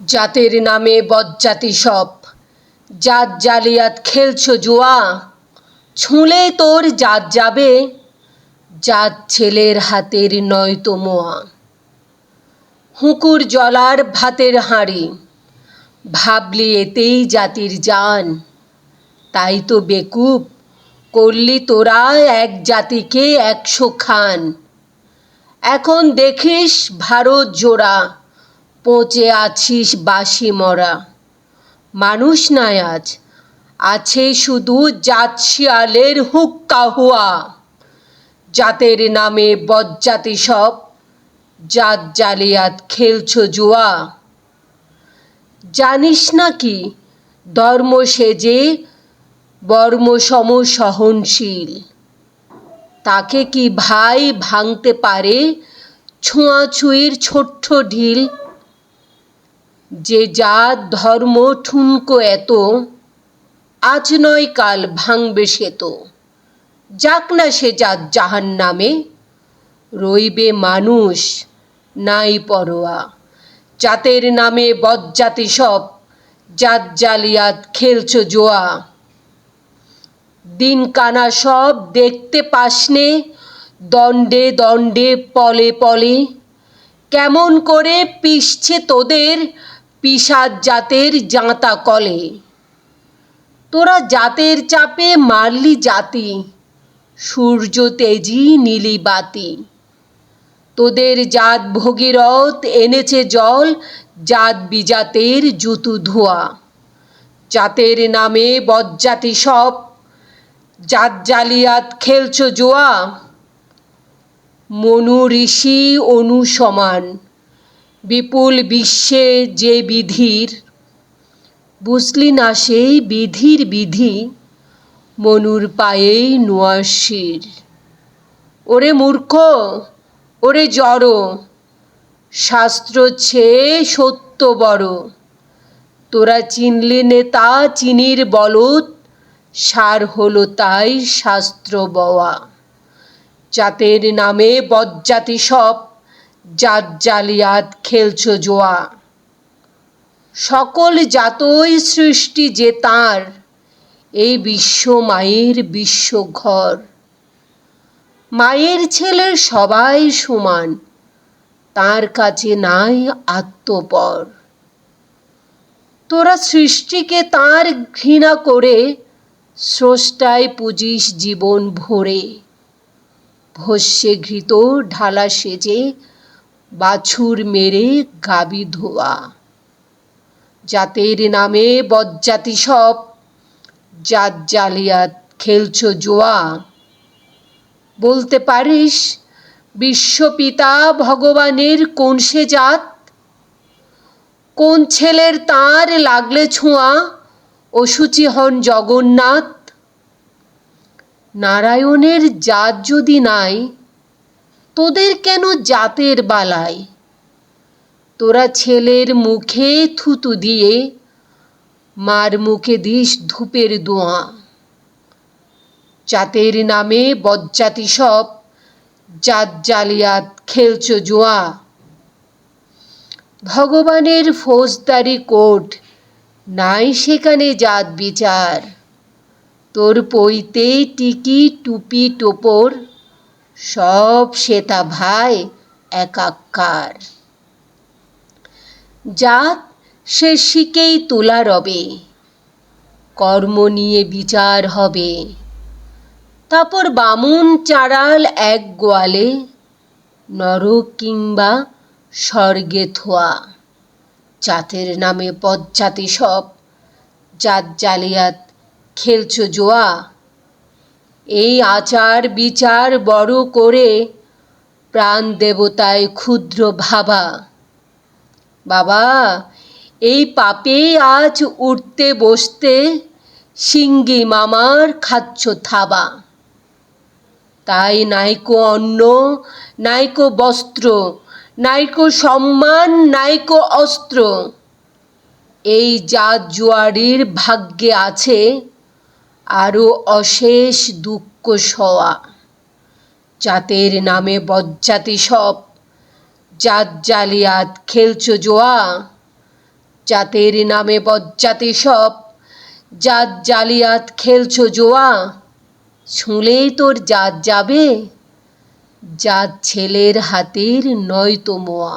জাতের নামে বজ্জাতি সব। জাত জালিয়াত খেলছ জুয়া, ছুঁলে তোর জাত যাবে জাত ছেলের হাতের নয়তো মোয়া। হুঁকুর জলার ভাতের হাঁড়ি, ভাবলি এতেই জাতির জান। তাই তো বেকুব করলি তোরা এক জাতিকে একশো খান। এখন দেখিস ভারত জোড়া পচে আছিস বাসি মরা। মানুষ নাই আজ, আছে শুধু জাত শিয়ালের হুক্কা হুয়া জাতের নামে বজ্জাতি সব, জাত জালিয়াত খেলছ জুয়া। জানিস না কি, ধর্ম সেজে বর্ম সম সহনশীল। তাকে কি ভাই ভাঙতে পারে ছোঁয়াছুঁয়ির ছোট্ট ঢিল? যে জাত ধর্ম ঠুনকো এত, আজ নয় কাল ভাঙবে সে তো। যাক না সে জাত জাহান নামে রইবে মানুষ নাই পরোয়া। জাতের নামে বজ্জাতি সব, জাত জালিয়াত খেলছ জোয়া। দিন কানা সব দেখতে পাসনে, দণ্ডে দণ্ডে পলে পলে। কেমন করে পিষছে তোদের পিসাদ জাতের জাঁতা কলে। তোরা জাতের চাপে মারলি জাতি, সূর্য তেজি নীলি বাতি। তোদের জাত ভগীরথ এনেছে জল, জাত বিজাতের জুতু ধোয়া। জাতের নামে বজ্জাতি সব জাত জালিয়াত খেলছ জোয়া। মনু ঋষি অনু সমান বিপুল বিশ্বে যে বিধির, বুঝলি না সেই বিধির বিধি মনুর পায়েই নোয়াশির। ওরে মূর্খ, ওরে জড়, শাস্ত্র ছেয়ে সত্য বড়। তোরা চিনলি নেতা চিনির বলত সার হলো তাই শাস্ত্র বওয়া। জাতের নামে বজ্জাতি সব জাত জালিয়াত খেলছ জোয়া। সকল জাতই সৃষ্টি যে তার, এই বিশ্ব মায়ের বিশ্ব ঘর। মায়ের ছেলের সবাই সমান, তার কাছে নাই আত্মপর। তোরা সৃষ্টিকে তার ঘৃণা করে স্রষ্টায় পুজিস জীবন ভরে। ভস্যে ঘৃত, ঢালা সেজে বাছুর মেরে গাবি ধোয়া। জাতের নামে বজ্জাতি সব, জাত জালিয়াত খেলছো জোয়া। বলতে পারিস, বিশ্বপিতা ভগবানের কোন সে জাত? কোন ছেলের তার লাগলে ছোঁয়া, অসুচি হন জগন্নাথ? নারায়ণের জাত যদি নাই তোদের কেন জাতের বালায় তোরা ছেলের মুখে থুতু দিয়ে মার মুখে দিস ধূপের দোয়া। জাতের নামে বজ্জাতি সব, জাত জালিয়াত খেলছ জোয়া। ভগবানের ফৌজদারি কোর্ট নাই সেখানে জাত বিচার। তোর পইতে টিকি টুপি টোপর সব সেতা ভাই একাকার। জাত সে শিকেই তোলা রবে, কর্ম নিয়ে বিচার হবে। তারপর বামুন চাড়াল এক গোয়ালে, নরক কিংবা স্বর্গে থোয়া। জাতের নামে পজ্জাতি সব, জাত জালিয়াত খেলছো জোয়া এই আচার বিচার বড় করে প্রাণ দেবতায় ক্ষুদ্র ভাবা। বাবা, এই পাপে আজ উঠতে বসতে সিঙ্গি মামার খাচ্ছ থাবা। তাই নাইকো অন্ন, নাইকো বস্ত্র, নাইকো সম্মান, নাইকো অস্ত্র, এই জাত জুয়ারির ভাগ্যে আছে আরও অশেষ দুঃখ সওয়া। জাতের নামে বজ্জাতি সব। জাত জালিয়াত খেলছো জোয়া। জাতের নামে বজ্জাতি সব। জাত জালিয়াত খেলছো জোয়া। ছুঁলেই তোর জাত যাবে। জাত ছেলের হাতের নয় তো মোয়া।